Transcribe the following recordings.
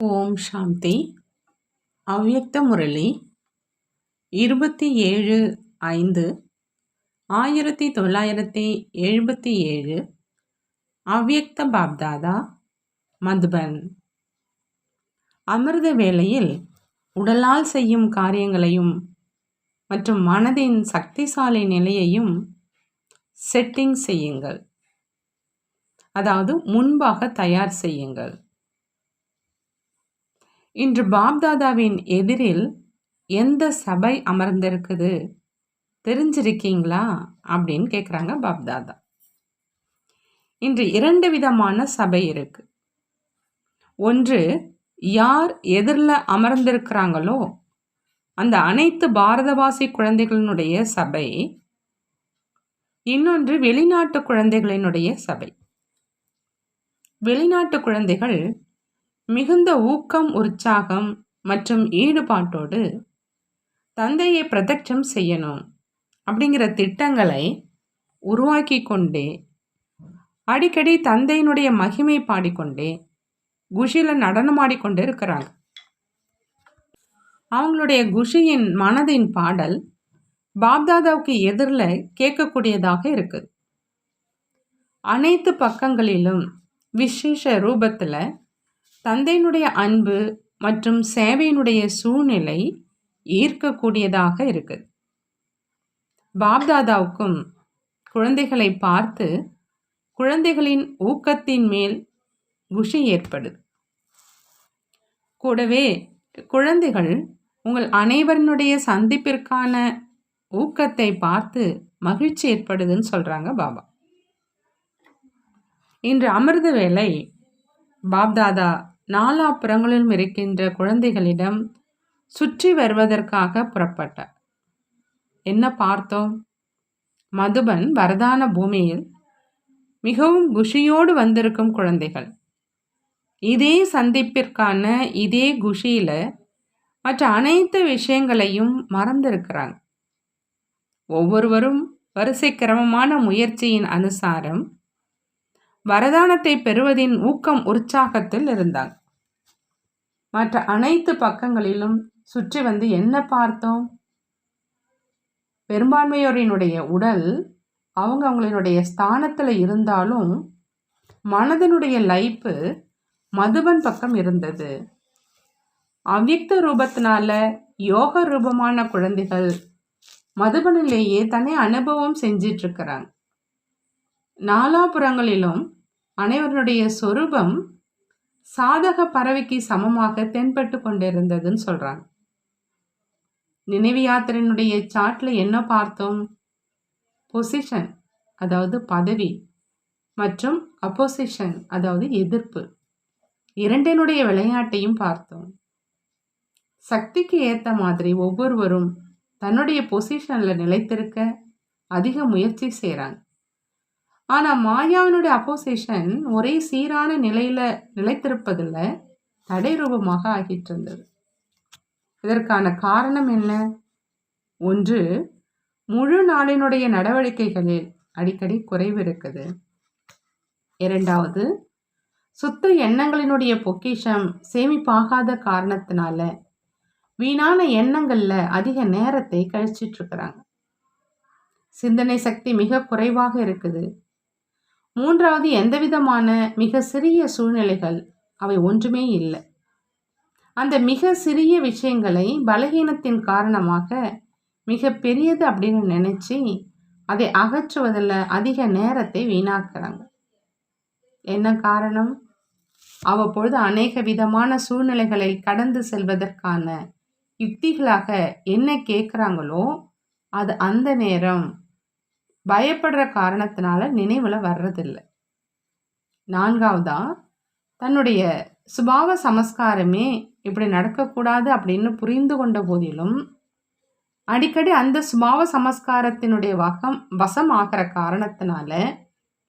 ஓம் சாந்தி. அவ்யக்த முரளி. இருபத்தி ஏழு ஐந்து ஆயிரத்தி தொள்ளாயிரத்தி எழுபத்தி ஏழு அவ்யக்த பாப்தாதா மதுபன். அமிர்த வேளையில் உடலால் செய்யும் காரியங்களையும் மற்றும் மனதின் சக்திசாலி நிலையையும் செட்டிங் செய்யுங்கள். அதாவது முன்பாக தயார் செய்யுங்கள். இன்று பாப்தாதாவின் எதிரில் எந்த சபை அமர்ந்திருக்குது? தெரிஞ்சிருக்கீங்களா? அப்படின்னு கேட்குறாங்க பாப்தாதா. இன்று இரண்டு விதமான சபை இருக்கு. ஒன்று யார் எதிரில் அமர்ந்திருக்கிறாங்களோ அந்த அனைத்து பாரதவாசி குழந்தைகளினுடைய சபை. இன்னொன்று வெளிநாட்டு குழந்தைகளினுடைய சபை. வெளிநாட்டு குழந்தைகள் மிகுந்த ஊக்கம் உற்சாகம் மற்றும் ஈடுபாட்டோடு தந்தையை பிரதட்சம் செய்யணும் அப்படிங்கிற திட்டங்களை உருவாக்கி கொண்டே அடிக்கடி தந்தையினுடைய மகிமை பாடிக்கொண்டே குஷியில் நடனமாடிக்கொண்டே இருக்கிறாங்க. அவங்களுடைய குஷியின் மனதின் பாடல் பாப்தாதாவுக்கு எதிரில் கேட்கக்கூடியதாக இருக்குது. அனைத்து பக்கங்களிலும் விசேஷ ரூபத்தில் தந்தையினுடைய அன்பு மற்றும் சேவையினுடைய சூழ்நிலை ஈர்க்கக்கூடியதாக இருக்குது. பாப்தாதாவுக்கும் குழந்தைகளை பார்த்து குழந்தைகளின் ஊக்கத்தின் மேல் குஷி ஏற்படுது. கூடவே குழந்தைகள் உங்கள் அனைவரினுடைய சந்திப்பிற்கான ஊக்கத்தை பார்த்து மகிழ்ச்சி ஏற்படுதுன்னு சொல்கிறாங்க பாபா. இன்று அமிர்த வேலை பாப்தாதா நாலாப்புறங்களிலும் இருக்கின்ற குழந்தைகளிடம் சுற்றி வருவதற்காக புறப்பட்டார். என்ன பார்த்தோம்? மதுபன் வரதான பூமியில் மிகவும் குஷியோடு வந்திருக்கும் குழந்தைகள். இதே சந்திப்பிற்கான இதே குஷியில் மற்ற அனைத்து விஷயங்களையும் மறந்திருக்கிறாங்க. ஒவ்வொருவரும் வரிசை கிரமமான முயற்சியின் அனுசாரம் வரதானத்தை பெறுவதின் ஊக்கம் உற்சாகத்தில் இருந்தாங்க. மற்ற அனைத்து பக்கங்களிலும் சுற்றி வந்து என்ன பார்த்தோம்? பெரும்பான்மையோரினுடைய உடல் அவங்க அவங்களினுடைய ஸ்தானத்தில் இருந்தாலும் மனதனுடைய லைப்பு மதுபன் பக்கம் இருந்தது. அவ்யக்த ரூபத்தினால யோக ரூபமான குழந்தைகள் மதுபனிலேயே தன்னை அனுபவம் செஞ்சிட்ருக்கிறாங்க. நாலாபுறங்களிலும் அனைவருடைய சொரூபம் சாதக பறவைக்கு சமமாக தென்பட்டு கொண்டிருந்ததுன்னு சொல்கிறாங்க நினைவு யாத்திரையினுடைய சாட்டில் என்ன பார்த்தோம்? பொசிஷன் அதாவது பதவி மற்றும் அப்போசிஷன் அதாவது எதிர்ப்பு. இரண்டினுடைய விளையாட்டையும் பார்த்தோம். சக்திக்கு ஏற்ற மாதிரி ஒவ்வொருவரும் தன்னுடைய பொசிஷனில் நிலைத்திருக்க அதிக முயற்சி செய்கிறாங்க ஆனால் மாயாவினுடைய அப்போசிஷன் ஒரே சீரான நிலையில் நிலைத்திருப்பதில் தடை ரூபமாக ஆகிட்டு இருந்தது இதற்கான காரணம் என்ன? ஒன்று முழு நாளினுடைய நடவடிக்கைகளில் அடிக்கடி குறைவு இருக்குது. இரண்டாவது சுத்த எண்ணங்களினுடைய பொக்கிஷம் சேமிப்பாகாத காரணத்தினால வீணான எண்ணங்களில் அதிக நேரத்தை கழிச்சிட்ருக்குறாங்க சிந்தனை சக்தி மிக குறைவாக இருக்குது. மூன்றாவது எந்தவிதமான மிக சிறிய சூழ்நிலைகள் அவை ஒன்றுமே இல்லை. அந்த மிக சிறிய விஷயங்களை பலகீனத்தின் காரணமாக மிக பெரியது அப்படின்னு நினச்சி அதை அகற்றுவதில் அதிக நேரத்தை வீணாக்குறாங்க. என்ன காரணம்? அவ்வப்பொழுது அநேக விதமான சூழ்நிலைகளை கடந்து செல்வதற்கான யுக்திகளாக என்ன கேட்குறாங்களோ அது அந்த நேரம் பயப்படுற காரணத்தினால நினைவில் வர்றதில்லை. நான்காவதா தன்னுடைய சுபாவ சமஸ்காரமே இப்படி நடக்கக்கூடாது அப்படின்னு புரிந்து கொண்ட போதிலும் அடிக்கடி அந்த சுபாவ சமஸ்காரத்தினுடைய வகம் வசம் ஆகிற காரணத்தினால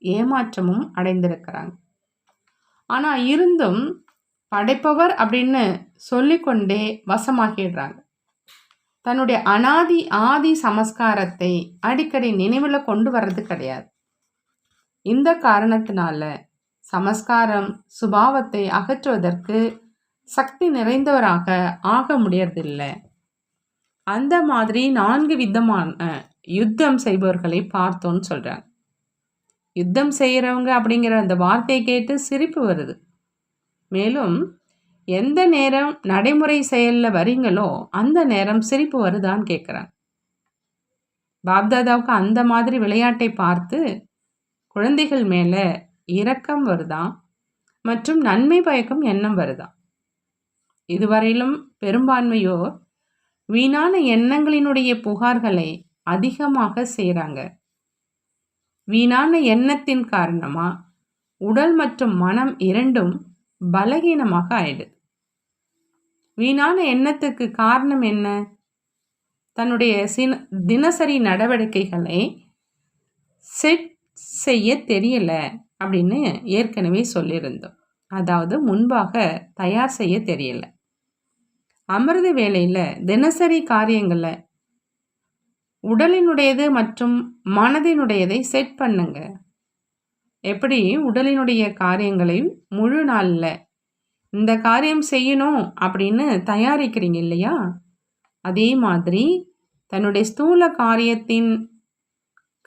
ஏமாற்றமும் அடைந்திருக்கிறாங்க. ஆனால் இருந்தும் படைப்பவர் அப்படின்னு சொல்லிக்கொண்டே வசமாகிடுறாங்க. தன்னுடைய அனாதி ஆதி சமஸ்காரத்தை அடிக்கடி நினைவில் கொண்டு வர்றது கிடையாது. இந்த காரணத்தினால சமஸ்காரம் சுபாவத்தை அகற்றுவதற்கு சக்தி நிறைந்தவராக ஆக முடியறதில்லை. அந்த மாதிரி நான்கு விதமான யுத்தம் செய்பவர்களை பார்த்தோன்னு சொல்கிறாங்க யுத்தம் செய்கிறவங்க அப்படிங்கிற அந்த வார்த்தையை கேட்டு சிரிப்பு வருது. மேலும் எந்த நேரம் நடைமுறை செயலில் வரீங்களோ அந்த நேரம் சிரிப்பு வருதான்னு கேட்குறாங்க பாப்தாதாவுக்கு அந்த மாதிரி விளையாட்டை பார்த்து குழந்தைகள் மேலே இரக்கம் வருதான் மற்றும் நன்மை பயக்கும் எண்ணம் வருதான் இதுவரையிலும் பெரும்பான்மையோர் வீணான எண்ணங்களினுடைய புகார்களை அதிகமாக செய்கிறாங்க வீணான எண்ணத்தின் காரணமாக உடல் மற்றும் மனம் இரண்டும் பலகீனமாக ஆயிடுது. வீணான எண்ணத்துக்கு காரணம் என்ன? தன்னுடைய சின தினசரி நடவடிக்கைகளை செட் செய்ய தெரியல அப்படின்னு ஏற்கனவே சொல்லியிருந்தோம். அதாவது முன்பாக தயார் செய்ய தெரியல. அமிர்த வேலையில் தினசரி காரியங்களை உடலினுடையது மற்றும் மனதினுடையதை செட் பண்ணுங்க. எப்படி? உடலினுடைய காரியங்களை முழு நாளில் இந்த காரியம் செய்யணும் அப்படின்னு தயாரிக்கிறீங்க இல்லையா? அதே மாதிரி தன்னுடைய ஸ்தூல காரியத்தின்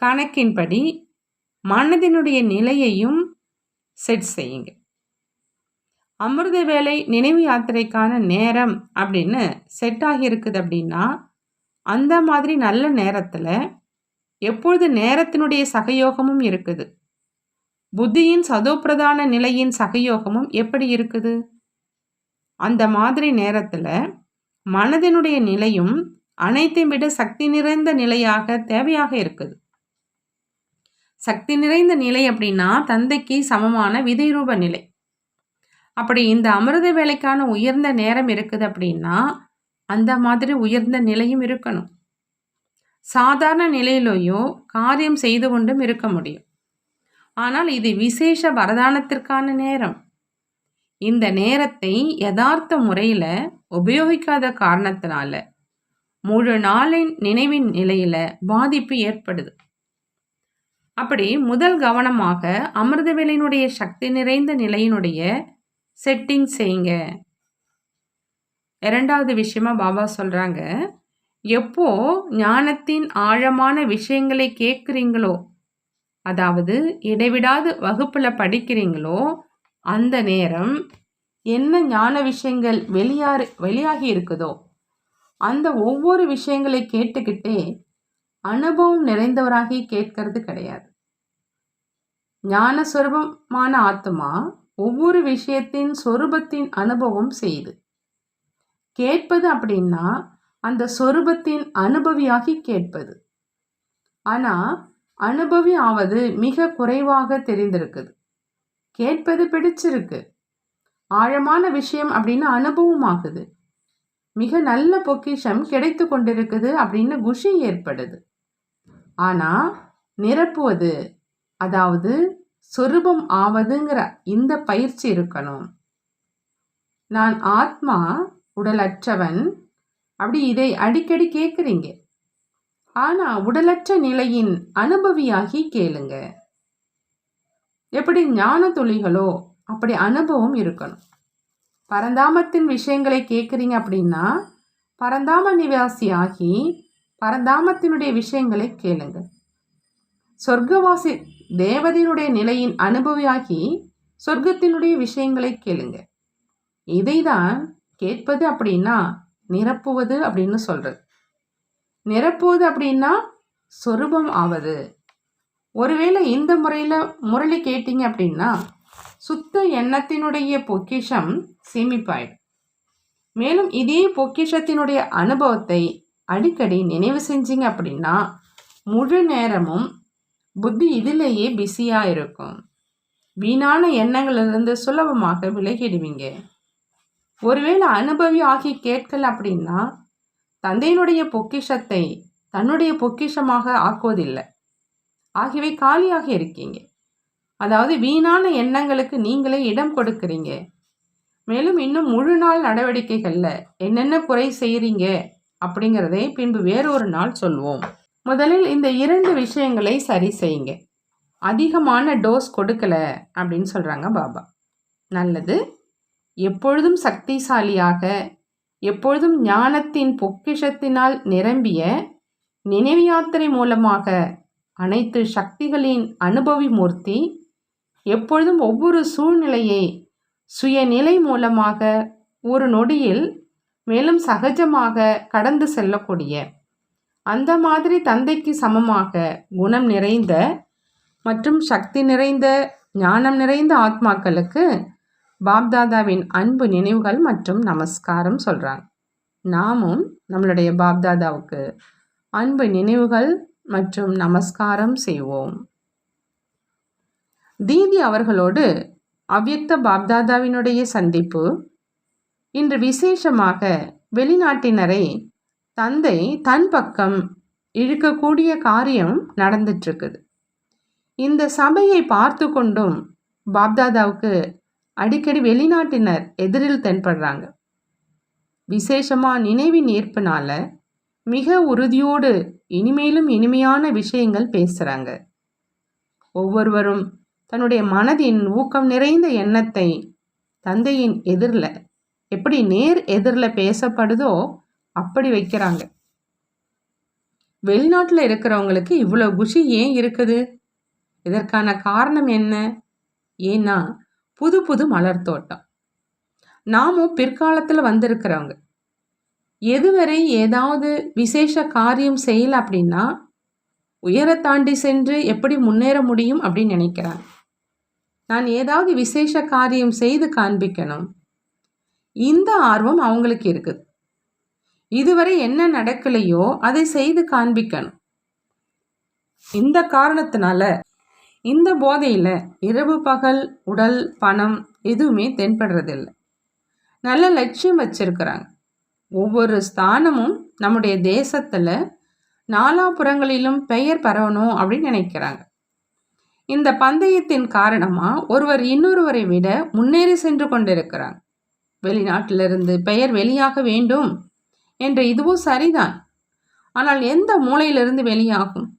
கணக்கின்படி மனதினுடைய நிலையையும் செட் செய்யுங்க. அமிர்த வேலை நினைவு யாத்திரைக்கான நேரம் அப்படின்னு செட் ஆகியிருக்குது அப்படின்னா அந்த மாதிரி நல்ல நேரத்தில் எப்பொழுது நேரத்தினுடைய சகயோகமும் இருக்குது? புத்தியின் சதோப்பிரதான நிலையின் சகயோகமும் எப்படி இருக்குது? அந்த மாதிரி நேரத்தில் மனதினுடைய நிலையும் அனைத்தையும் விட சக்தி நிறைந்த நிலையாக தேவையாக இருக்குது. சக்தி நிறைந்த நிலை அப்படின்னா தந்தைக்கு சமமான விதைரூப நிலை. அப்படி இந்த அமிர்த வேலைக்கான உயர்ந்த நேரம் இருக்குது அப்படின்னா அந்த மாதிரி உயர்ந்த நிலையும் இருக்கணும். சாதாரண நிலையிலேயோ காரியம் செய்து கொண்டும் இருக்க முடியும். ஆனால் இது விசேஷ வரதானத்திற்கான நேரம். இந்த நேரத்தை யதார்த்த முறையில் உபயோகிக்காத காரணத்தினால முழு நாளின் நினைவின் நிலையில் பாதிப்பு ஏற்படுது. அப்படி முதல் கவனமாக அமிர்தவேலினுடைய சக்தி நிறைந்த நிலையினுடைய செட்டிங் செய்யுங்க. இரண்டாவது விஷயமா பாபா சொல்கிறாங்க எப்போ ஞானத்தின் ஆழமான விஷயங்களை கேட்குறீங்களோ அதாவது இடைவிடாது வகுப்பில் படிக்கிறீங்களோ அந்த நேரம் என்ன ஞான விஷயங்கள் வெளியாறு வெளியாகி இருக்குதோ அந்த ஒவ்வொரு விஷயங்களை கேட்டுக்கிட்டே அனுபவம் நிறைந்தவராகி கேட்கறது கிடையாது. ஞானஸ்வரூபமான ஆத்மா ஒவ்வொரு விஷயத்தின் சொரூபத்தின் அனுபவம் செய்யுது கேட்பது அப்படின்னா அந்த சொரூபத்தின் அனுபவியாகி கேட்பது. ஆனால் அனுபவி ஆவது மிக குறைவாக தெரிந்திருக்குது. கேட்பது பிடிச்சிருக்கு. ஆழமான விஷயம் அப்படின்னு அனுபவம் ஆகுது மிக நல்ல பொக்கிஷம் கிடைத்து கொண்டிருக்குது அப்படின்னு குஷி ஏற்படுது. ஆனால் நிரப்புவது அதாவது சொரூபம் ஆவதுங்கிற இந்த பயிற்சி இருக்கணும். நான் ஆத்மா உடலற்றவன் அப்படி இதை அடிக்கடி கேட்குறீங்க. ஆனால் உடலற்ற நிலையின் அனுபவியாகி கேளுங்க. எப்படி ஞான துளிகளோ அப்படி அனுபவம் இருக்கணும். பரந்தாமத்தின் விஷயங்களை கேட்குறீங்க அப்படின்னா பரந்தாம நிவாசி ஆகி பரந்தாமத்தினுடைய விஷயங்களை கேளுங்க. சொர்க்கவாசி தேவதையினுடைய நிலையின் அனுபவியாகி சொர்க்கத்தினுடைய விஷயங்களை கேளுங்க. இதை தான் கேட்பது அப்படின்னா நிரப்புவது அப்படின்னு சொல்கிறது நிரப்புவது அப்படின்னா சொரூபம் ஆவது. ஒருவேளை இந்த முறையில் முரளி கேட்டீங்க அப்படின்னா சுத்த எண்ணத்தினுடைய பொக்கிஷம் சேமிப்பாயிடும். மேலும் இதே பொக்கிஷத்தினுடைய அனுபவத்தை அடிக்கடி நினைவு செஞ்சீங்க அப்படின்னா முழு நேரமும் புத்தி இதிலேயே பிஸியாக இருக்கும். வீணான எண்ணங்களிலிருந்து சுலபமாக விலகிடுவீங்க. ஒருவேளை அனுபவி ஆகி கேட்கல அப்படின்னா தந்தையினுடைய பொக்கிஷத்தை தன்னுடைய பொக்கிஷமாக ஆக்குவதில்லை. ஆகியவை காலியாக இருக்கீங்க. அதாவது வீணான எண்ணங்களுக்கு நீங்களே இடம் கொடுக்குறீங்க. மேலும் இன்னும் முழு நாள் நடவடிக்கைகளில் என்னென்ன குறை செய்கிறீங்க அப்படிங்கிறதை பின்பு வேறொரு நாள் சொல்வோம். முதலில் இந்த இரண்டு விஷயங்களை சரி செய்யுங்க. அதிகமான டோஸ் கொடுக்கல அப்படின்னு சொல்கிறாங்க பாபா. நல்லது. எப்பொழுதும் சக்திசாலியாக எப்பொழுதும் ஞானத்தின் பொக்கிஷத்தினால் நிரம்பிய நினைவு யாத்திரை மூலமாக அனைத்து சக்திகளின் அனுபவி மூர்த்தி எப்பொழுதும் ஒவ்வொரு சூழ்நிலையை சுயநிலை மூலமாக ஒரு நொடியில் மேலும் சகஜமாக கடந்து செல்லக்கூடிய அந்த மாதிரி தந்தைக்கு சமமாக குணம் நிறைந்த மற்றும் சக்தி நிறைந்த ஞானம் நிறைந்த ஆத்மாக்களுக்கு பாப்தாதாவின் அன்பு நினைவுகள் மற்றும் நமஸ்காரம் சொல்கிறாங்க நாமும் நம்மளுடைய பாப்தாதாவுக்கு அன்பு நினைவுகள் மற்றும் நமஸ்காரம் செய்வோம். தீதி அவர்களோடு அவ்யக்த பாப்தாதாவினுடைய சந்திப்பு. இன்று விசேஷமாக வெளிநாட்டினரை தந்தை தன் பக்கம் இழுக்கக்கூடிய காரியம் நடந்துட்டுருக்குது. இந்த சபையை பார்த்து கொண்டும் பாப்தாதாவுக்கு அடிக்கடி வெளிநாட்டினர் எதிரில் தென்படுறாங்க. விசேஷமாக நினைவின் ஈர்ப்புனால மிக உறுதியோடு இனிமேலும் இனிமையான விஷயங்கள் பேசுகிறாங்க ஒவ்வொருவரும் தன்னுடைய மனதின் ஊக்கம் நிறைந்த எண்ணத்தை தந்தையின் எதிரில் எப்படி நேர் எதிரில் பேசப்படுதோ அப்படி வைக்கிறாங்க. வெளிநாட்டில் இருக்கிறவங்களுக்கு இவ்வளோ குஷி ஏன் இருக்குது? இதற்கான காரணம் என்ன? ஏன்னா புது புது மலர் தோட்டம் நாமும் பிற்காலத்தில் வந்திருக்கிறவங்க. எதுவரை ஏதாவது விசேஷ காரியம் செய்யல அப்படின்னா உயரத்தாண்டி தாண்டி சென்று எப்படி முன்னேற முடியும் அப்படின்னு நினைக்கிறாங்க நான் ஏதாவது விசேஷ காரியம் செய்து காண்பிக்கணும். இந்த ஆர்வம் அவங்களுக்கு இருக்குது. இதுவரை என்ன நடக்கலையோ அதை செய்து காண்பிக்கணும். இந்த காரணத்தினால இந்த போதையில் இரவு பகல் உடல் பணம் எதுவுமே தென்படுறதில்லை. நல்ல லட்சியம் வச்சிருக்கிறாங்க. ஒவ்வொரு ஸ்தானமும் நம்முடைய தேசத்தில் நாலாபுறங்களிலும் பெயர் பரவணும் அப்படின்னு நினைக்கிறாங்க. இந்த பந்தயத்தின் காரணமாக ஒருவர் இன்னொருவரை விட முன்னேறி சென்று கொண்டிருக்கிறாங்க. வெளிநாட்டிலிருந்து பெயர் வெளியாக வேண்டும் என்ற இதுவும் சரிதான். ஆனால் எந்த மூலையிலிருந்து வெளியாகும்?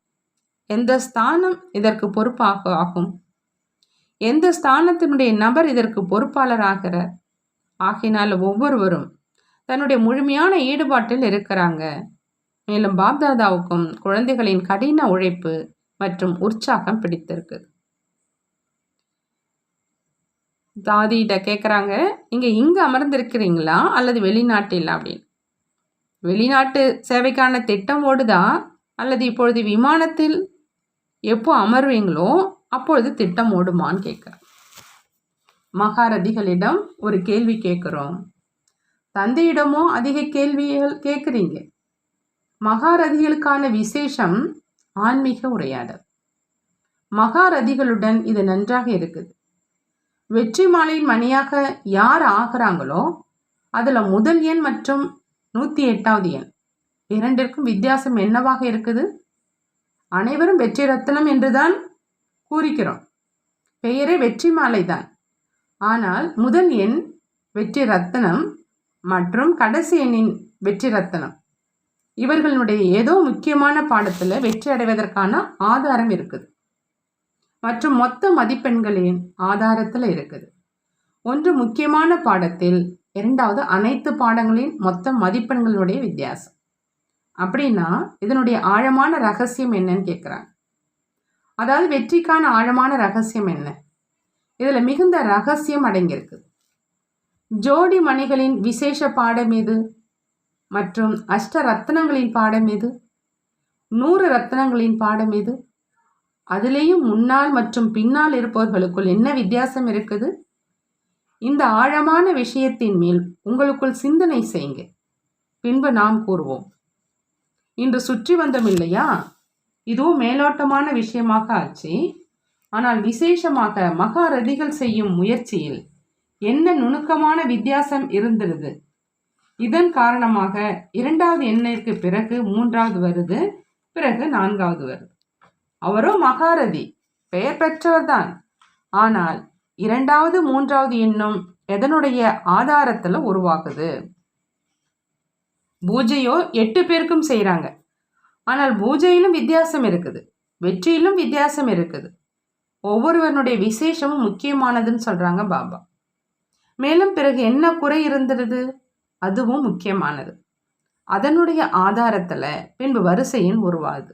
எந்த ஸ்தானம் இதற்கு பொறுப்பாக ஆகும்? எந்த ஸ்தானத்தினுடைய நபர் இதற்கு பொறுப்பாளராகிறார்? ஆகினால் ஒவ்வொருவரும் தன்னுடைய முழுமையான ஈடுபாட்டில் இருக்கிறாங்க. மேலும் பாப்தாதாவுக்கும் குழந்தைகளின் கடின உழைப்பு மற்றும் உற்சாகம் பிடித்திருக்கு. தாதிகிட்ட கேட்குறாங்க நீங்கள் இங்கே அமர்ந்திருக்கிறீங்களா? அல்லது வெளிநாட்டில்? அப்படின்னு. வெளிநாட்டு சேவைக்கான திட்டம் ஓடுதா? அல்லது இப்பொழுது விமானத்தில் எப்போ அமர்வீங்களோ அப்பொழுது திட்டம் ஓடுமான்னு கேட்குறேன் மகாரதிகளிடம் ஒரு கேள்வி கேட்குறோம் தந்தையிடமோ அதிக கேள்விகள் கேட்குறீங்க. மகாரதிகளுக்கான விசேஷம் ஆன்மீக உரையாடல். மகாரதிகளுடன் இது நன்றாக இருக்குது. வெற்றி மாலையின் மணியாக யார் ஆகிறாங்களோ அதில் முதல் எண் மற்றும் நூற்றி எட்டாவது எண். இரண்டிற்கும் வித்தியாசம் என்னவாக இருக்குது? அனைவரும் வெற்றி ரத்தனம் என்றுதான் கூறிக்கிறோம் பெயரே வெற்றி மாலை தான் ஆனால் முதல் எண் வெற்றி ரத்தனம் மற்றும் கடைசி எண்ணின் வெற்றி ரத்தனம். இவர்களுடைய ஏதோ முக்கியமான பாடத்தில் வெற்றி அடைவதற்கான ஆதாரம் இருக்குது. மற்றும் மொத்த மதிப்பெண்களின் ஆதாரத்தில் இருக்குது. ஒன்று முக்கியமான பாடத்தில் இரண்டாவது அனைத்து பாடங்களின் மொத்த மதிப்பெண்களுடைய வித்தியாசம். அப்படின்னா இதனுடைய ஆழமான ரகசியம் என்னன்னு கேட்குறாங்க அதாவது வெற்றிக்கான ஆழமான ரகசியம் என்ன? இதில் மிகுந்த ரகசியம் அடங்கியிருக்கு. ஜோடி மணிகளின் விசேஷ பாடம் எது? மற்றும் அஷ்ட ரத்னங்களின் பாடம் எது? நூறு ரத்னங்களின் பாடம் எது? அதிலேயும் முன்னால் மற்றும் பின்னால் இருப்பவர்களுக்குள் என்ன வித்தியாசம் இருக்குது? இந்த ஆழமான விஷயத்தின் மேல் உங்களுக்குள் சிந்தனை செய்யுங்க. பின்பு நாம் கூறுவோம். இன்று சுற்றி வந்தோம் இல்லையா? இதுவும் மேலோட்டமான விஷயமாக ஆச்சு. ஆனால் விசேஷமாக மகாரதிகள் செய்யும் முயற்சியில் என்ன நுணுக்கமான வித்தியாசம் இருந்திருது? இதன் காரணமாக இரண்டாவது எண்ணிற்கு பிறகு மூன்றாவது வருது பிறகு நான்காவது வருது. அவரோ மகாரதி பெயர் பெற்றவர்தான். ஆனால் இரண்டாவது மூன்றாவது எண்ணும் எதனுடைய ஆதாரத்தில் உருவாகுது? பூஜையோ எட்டு பேருக்கும் செய்கிறாங்க ஆனால் பூஜையிலும் வித்தியாசம் இருக்குது வெற்றியிலும் வித்தியாசம் இருக்குது. ஒவ்வொருவனுடைய விசேஷமும் முக்கியமானதுன்னு சொல்கிறாங்க பாபா. மேலும் பிறகு என்ன குறை இருந்தது? அதுவும் முக்கியமானது. அதனுடைய ஆதாரத்தில் பின்பு வரிசையின் உருவாகுது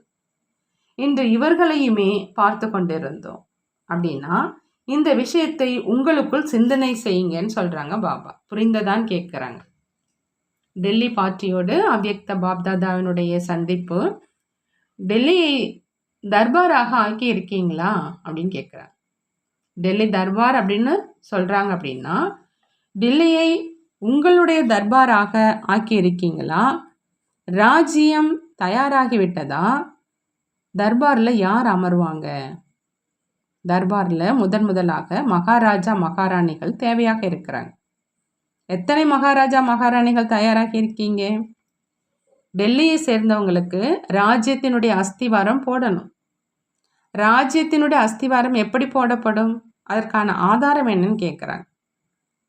இன்று இவர்களையுமே பார்த்து கொண்டிருந்தோம். அப்படின்னா இந்த விஷயத்தை உங்களுக்குள் சிந்தனை செய்யுங்கன்னு சொல்கிறாங்க பாபா. புரிந்ததான் கேட்குறாங்க டெல்லி பார்ட்டியோடு அவ்யக்த பாப்தாதாவினுடைய சந்திப்பு டெல்லியை தர்பாராக ஆக்கி இருக்கீங்களா அப்படின்னு கேட்குறாங்க டெல்லி தர்பார் அப்படின்னு சொல்கிறாங்க அப்படின்னா டில்லியை உங்களுடைய தர்பாராக ஆக்கி இருக்கீங்களா ராஜ்யம் தயாராகிவிட்டதா? தர்பாரில் யார் அமர்வாங்க? தர்பாரில் முதன் முதலாக மகாராஜா மகாராணிகள் தேவையாக இருக்கிறாங்க. எத்தனை மகாராஜா மகாராணிகள் தயாராகி இருக்கீங்க டெல்லியை சேர்ந்தவங்களுக்கு ராஜ்யத்தினுடைய அஸ்திவாரம் போடணும். ராஜ்யத்தினுடைய அஸ்திவாரம் எப்படி போடப்படும்? அதற்கான ஆதாரம் என்னன்னு கேட்குறாங்க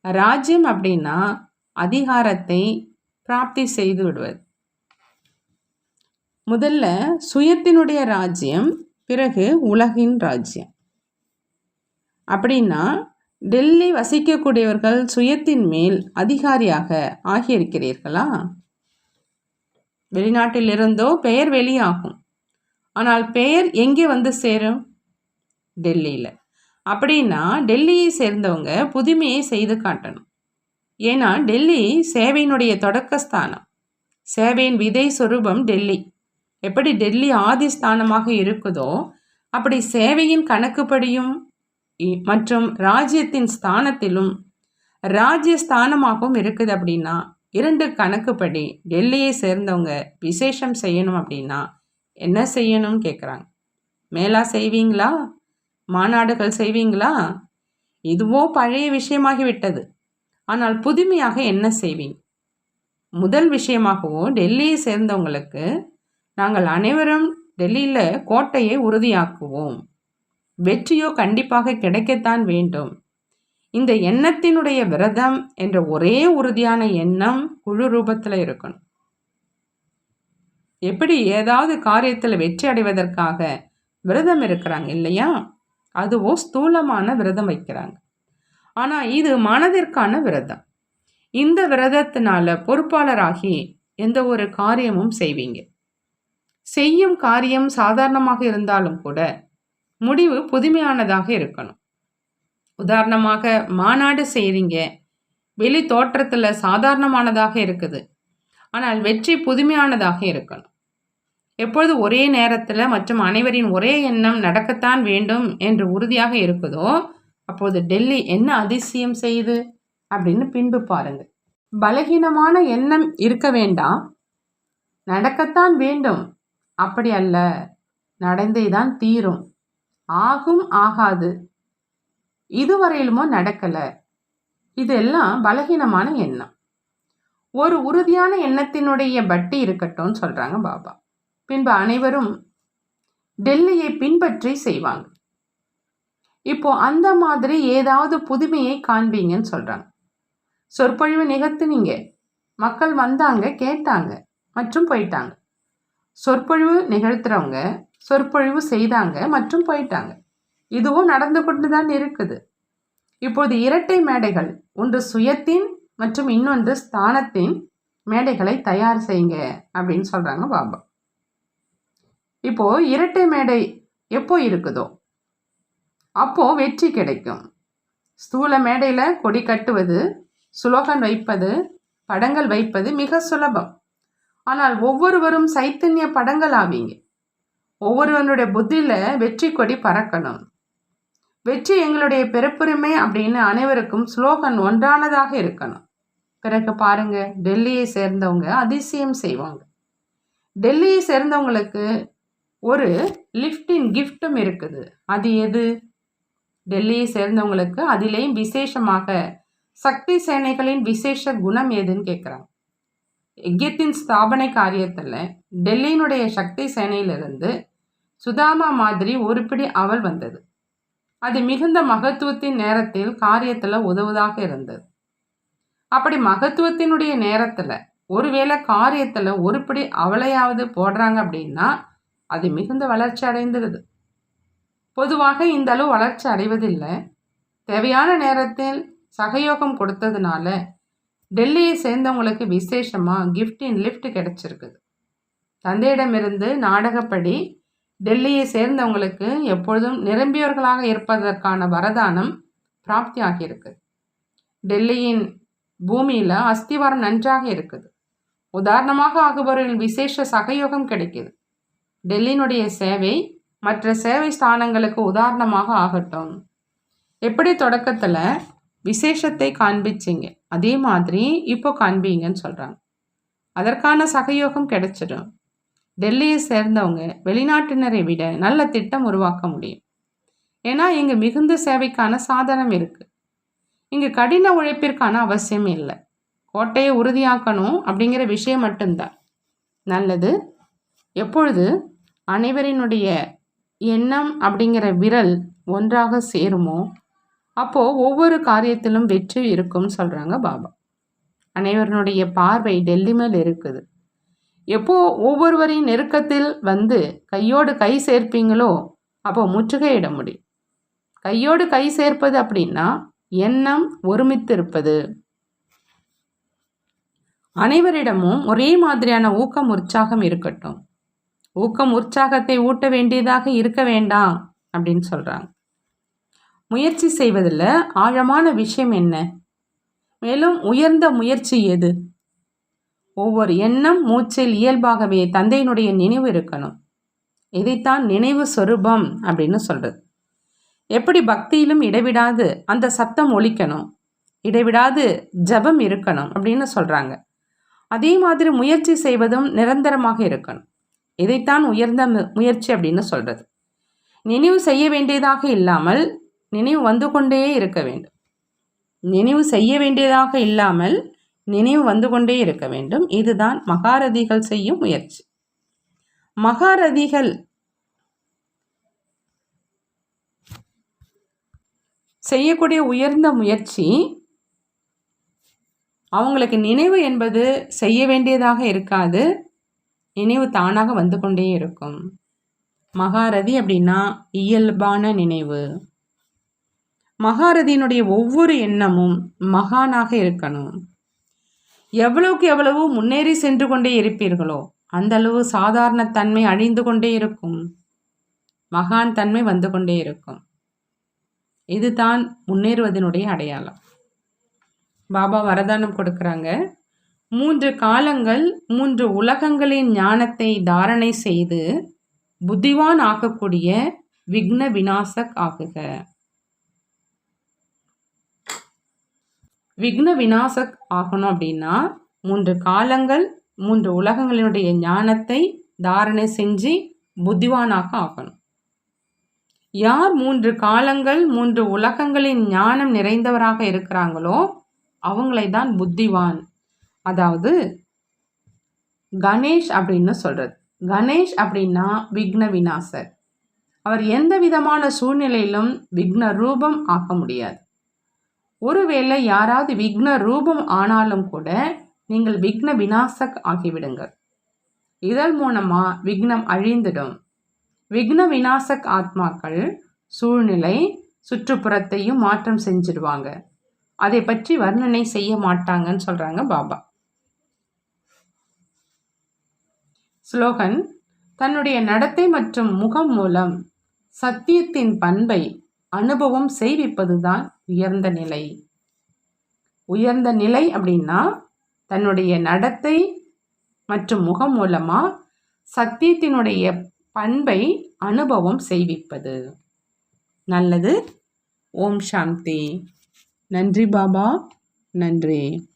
ராஜ்யம் அப்படின்னா அதிகாரத்தை பிராப்தி செய்து விடுவது. முதல்ல சுயத்தினுடைய ராஜ்யம் பிறகு உலகின் ராஜ்யம். அப்படின்னா டெல்லி வசிக்கக்கூடியவர்கள் சுயத்தின் மேல் அதிகாரியாக ஆகியிருக்கிறீர்களா? வெளிநாட்டிலிருந்தோ பெயர் வெளியாகும். ஆனால் பெயர் எங்கே வந்து சேரும்? டெல்லியில். அப்படின்னா டெல்லியை சேர்ந்தவங்க புதுமையை செய்து காட்டணும். ஏன்னா டெல்லி சேவையினுடைய தொடக்கஸ்தானம். சேவையின் விதை சொரூபம் டெல்லி. எப்படி டெல்லி ஆதிஸ்தானமாக இருக்குதோ அப்படி சேவையின் கணக்குப்படியும் மற்றும் ராஜ்யத்தின் ஸ்தானத்திலும் ராஜ்ய ஸ்தானமாகவும் இருக்குது அப்படின்னா இரண்டு கணக்குப்படி டெல்லியை சேர்ந்தவங்க விசேஷம் செய்யணும் அப்படின்னா என்ன செய்யணும்னு கேட்குறாங்க மேலா செய்வீங்களா? மாநாடுகள் செய்வீங்களா? இதுவோ பழைய விஷயமாகிவிட்டது. ஆனால் புதுமையாக என்ன செய்வீங்க? முதல் விஷயமாகவோ டெல்லியை சேர்ந்தவங்களுக்கு நாங்கள் அனைவரும் டெல்லியில் கோட்டையை உறுதியாக்குவோம். வெற்றியோ கண்டிப்பாக கிடைக்கத்தான் வேண்டும். இந்த எண்ணத்தினுடைய விரதம் என்ற ஒரே உறுதியான எண்ணம் குழு ரூபத்தில் இருக்கணும். எப்படி ஏதாவது காரியத்தில் வெற்றி அடைவதற்காக விரதம் இருக்கிறாங்க இல்லையா? அதுவோ ஸ்தூலமான விரதம் வைக்கிறாங்க. ஆனால் இது மனதிற்கான விரதம். இந்த விரதத்தினால பொறுப்பாளராகி எந்த ஒரு காரியமும் செய்வீங்க. செய்யும் காரியம் சாதாரணமாக இருந்தாலும் கூட முடிவு புதுமையானதாக இருக்கணும். உதாரணமாக மாநாடு செய்கிறீங்க வெளி தோற்றத்தில் சாதாரணமானதாக இருக்குது. ஆனால் வெற்றி புதுமையானதாக இருக்கணும். எப்பொழுது ஒரே நேரத்தில் மற்றும் அனைவரின் ஒரே எண்ணம் நடக்கத்தான் வேண்டும் என்று உறுதியாக இருக்குதோ அப்போது டெல்லி என்ன அதிசயம் செய்யுது அப்படின்னு பின்பு பாருங்கள். பலகீனமான எண்ணம் இருக்க வேண்டாம் நடக்கத்தான் வேண்டும். அப்படி அல்ல நடந்தே தான் தீரும். ஆகும் ஆகாது. இதுவரையிலுமோ நடக்கலை. இதெல்லாம் பலகீனமான எண்ணம். ஒரு உறுதியான எண்ணத்தினுடைய பட்டி இருக்கட்டும்னு சொல்கிறாங்க பாபா. பின்பு அனைவரும் டெல்லியை பின்பற்றி செய்வாங்க. இப்போ அந்த மாதிரி ஏதாவது புதுமையை காண்பீங்கன்னு சொல்கிறாங்க சொற்பொழிவு நிகழ்த்துனீங்க மக்கள் வந்தாங்க கேட்டாங்க மற்றும் போயிட்டாங்க. சொற்பொழிவு நிகழ்த்துறவங்க சொற்பொழிவு செய்தாங்க மற்றும் போயிட்டாங்க. இதுவும் நடந்து கொண்டு தான் இருக்குது. இப்போது இரட்டை மேடைகள் ஒன்று சுயத்தின் மற்றும் இன்னொன்று ஸ்தானத்தின் மேடைகளை தயார் செய்யுங்க அப்படின்னு சொல்கிறாங்க பாபா. இப்போ இரட்டை மேடை எப்போ இருக்குதோ அப்போ வெற்றி கிடைக்கும். ஸ்தூல மேடையில் கொடி கட்டுவது சுலோகன் வைப்பது படங்கள் வைப்பது மிக சுலபம். ஆனால் ஒவ்வொருவரும் சைத்தன்ய படங்கள் ஆவீங்க ஒவ்வொருவனுடைய புத்தியில் வெற்றி கொடி பறக்கணும். வெற்றி எங்களுடைய பிறப்புரிமை அப்படின்னு அனைவருக்கும் ஸ்லோகன் ஒன்றானதாக இருக்கணும். பிறகு பாருங்க டெல்லியை சேர்ந்தவங்க அதிசயம் செய்வாங்க. டெல்லியை சேர்ந்தவங்களுக்கு ஒரு லிஃப்டின் கிஃப்ட்டும் இருக்குது. அது எது? டெல்லியை சேர்ந்தவங்களுக்கு அதிலேயும் விசேஷமாக சக்தி சேனைகளின் விசேஷ குணம் எதுன்னு கேட்குறாங்க யஜ்யத்தின் ஸ்தாபனை காரியத்தில் டெல்லியினுடைய சக்தி சேனையிலிருந்து சுதாமா மாதிரி உருப்பிடி அவள் வந்தது. அது மிகுந்த மகத்துவத்தின் நேரத்தில் காரியத்தில் உதவுதாக இருந்தது. அப்படி மகத்துவத்தினுடைய நேரத்தில் ஒருவேளை காரியத்தில் ஒருபடி அவளையாவது போடுறாங்க அப்படின்னா அது மிகுந்த வளர்ச்சி அடைந்துருது. பொதுவாக இந்த அளவு வளர்ச்சி அடைவதில்லை. தேவையான நேரத்தில் சகயோகம் கொடுத்ததுனால டெல்லியை சேர்ந்தவங்களுக்கு விசேஷமாக கிஃப்ட் இன் லிஃப்ட் கிடச்சிருக்குது. தந்தையிடமிருந்து நாடகப்படி டெல்லியை சேர்ந்தவங்களுக்கு எப்பொழுதும் நிரம்பியவர்களாக இருப்பதற்கான வரதானம் பிராப்தி ஆகியிருக்கு டெல்லியின் பூமியில் அஸ்திவாரம் நன்றாக இருக்குது. உதாரணமாக ஆகுபவர்கள் விசேஷ சகயோகம் கிடைக்குது. டெல்லியினுடைய சேவை மற்ற சேவை ஸ்தானங்களுக்கு உதாரணமாக ஆகட்டும். எப்படி தொடக்கத்தில் விசேஷத்தை காண்பிச்சிங்க? அதே மாதிரி இப்போ காண்பீங்கன்னு சொல்கிறாங்க அதற்கான சகயோகம் கிடைச்சிடும். டெல்லியை சேர்ந்தவங்க வெளிநாட்டினரை விட நல்ல திட்டம் உருவாக்க முடியும். ஏன்னா இங்கே மிகுந்த சேவைக்கான சாதனம் இருக்குது இங்கே கடின உழைப்பிற்கான அவசியம் இல்லை. கோட்டையை உறுதியாக்கணும் அப்படிங்கிற விஷயம் மட்டும்தான். நல்லது. எப்பொழுது? அனைவரினுடைய எண்ணம் அப்படிங்கிற விரல் ஒன்றாக சேருமோ? அப்போது ஒவ்வொரு காரியத்திலும் வெற்றி இருக்கும்னு சொல்கிறாங்க பாபா. அனைவருடைய பார்வை டெல்லி மேல் இருக்குது. எப்போ ஒவ்வொருவரின் நெருக்கத்தில் வந்து கையோடு கை சேர்ப்பீங்களோ அப்போ முற்றுகையிட முடியும். கையோடு கை சேர்ப்பது அப்படின்னா எண்ணம் ஒருமித்து இருப்பது அனைவரிடமும் ஒரே மாதிரியான ஊக்கம் உற்சாகம் இருக்கட்டும். ஊக்கம் உற்சாகத்தை ஊட்ட வேண்டியதாக இருக்க வேண்டாம் அப்படின்னு சொல்கிறாங்க முயற்சி செய்வதில் ஆழமான விஷயம் என்ன? மேலும் உயர்ந்த முயற்சி எது? ஒவ்வொரு எண்ணம் மூச்சில் இயல்பாகவே தந்தையினுடைய நினைவு இருக்கணும். இதைத்தான் நினைவு சொரூபம் அப்படின்னு சொல்கிறது எப்படி பக்தியிலும் இடைவிடாது அந்த சத்தம் ஒழிக்கணும் இடைவிடாது ஜபம் இருக்கணும் அப்படின்னு சொல்கிறாங்க அதே மாதிரி முயற்சி செய்வதும் நிரந்தரமாக இருக்கணும். இதைத்தான் உயர்ந்த முயற்சி அப்படின்னு சொல்கிறது நினைவு செய்ய வேண்டியதாக இல்லாமல் நினைவு வந்து கொண்டே இருக்க வேண்டும். நினைவு செய்ய வேண்டியதாக இல்லாமல் நினைவு வந்து கொண்டே இருக்க வேண்டும். இதுதான் மகாரதிகள் செய்யும் முயற்சி. மகாரதிகள் செய்யக்கூடிய உயர்ந்த முயற்சி அவங்களுக்கு நினைவு என்பது செய்ய வேண்டியதாக இருக்காது. நினைவு தானாக வந்து கொண்டே இருக்கும். மகாரதி அப்படின்னா இயல்பான நினைவு. மகாரதியினுடைய ஒவ்வொரு எண்ணமும் மகானாக இருக்கணும். எவ்வளவுக்கு எவ்வளவு முன்னேறி சென்று கொண்டே இருப்பீர்களோ அந்த அளவு சாதாரண தன்மை அழிந்து கொண்டே இருக்கும். மகான் தன்மை வந்து கொண்டே இருக்கும். இதுதான் முன்னேறுவதனுடைய அடையாளம். பாபா வரதானம் கொடுக்குறாங்க. மூன்று காலங்கள் மூன்று உலகங்களின் ஞானத்தை தாரணை செய்து புத்திவான் ஆகக்கூடிய விக்ன விநாசக் ஆகுக விக்ன விநாசக் ஆகணும் அப்படின்னா மூன்று காலங்கள் மூன்று உலகங்களினுடைய ஞானத்தை தாரணை செஞ்சு புத்திவானாக ஆகணும். யார் மூன்று காலங்கள் மூன்று உலகங்களின் ஞானம் நிறைந்தவராக இருக்கிறாங்களோ அவங்களை தான் புத்திவான் அதாவது கணேஷ் அப்படின்னு சொல்கிறது கணேஷ் அப்படின்னா விக்ன விநாசர். அவர் எந்த விதமான சூழ்நிலையிலும் விக்ன ரூபம் ஆக்க முடியாது. ஒருவேளை யாராவது விக்ன ரூபம் ஆனாலும் கூட நீங்கள் விக்ன விநாசக் ஆகிவிடுங்கள். இதன் மூலமாக விக்னம் அழிந்துடும். விக்ன விநாசக் ஆத்மாக்கள் சூழ்நிலை சுற்றுப்புறத்தையும் மாற்றம் செஞ்சிடுவாங்க அதை பற்றி வர்ணனை செய்ய மாட்டாங்கன்னு சொல்கிறாங்க பாபா. ஸ்லோகன் தன்னுடைய நடத்தை மற்றும் முகம் மூலம் சத்தியத்தின் பண்பை அனுபவம் செய்விப்பதுதான் உயர்ந்த நிலை. உயர்ந்த நிலை அப்படின்னா தன்னுடைய நடத்தை மற்றும் முகம் மூலமாக சத்தியத்தினுடைய பண்பை அனுபவம் செய்விப்பது. நல்லது. ஓம் சாந்தி. நன்றி பாபா. நன்றி.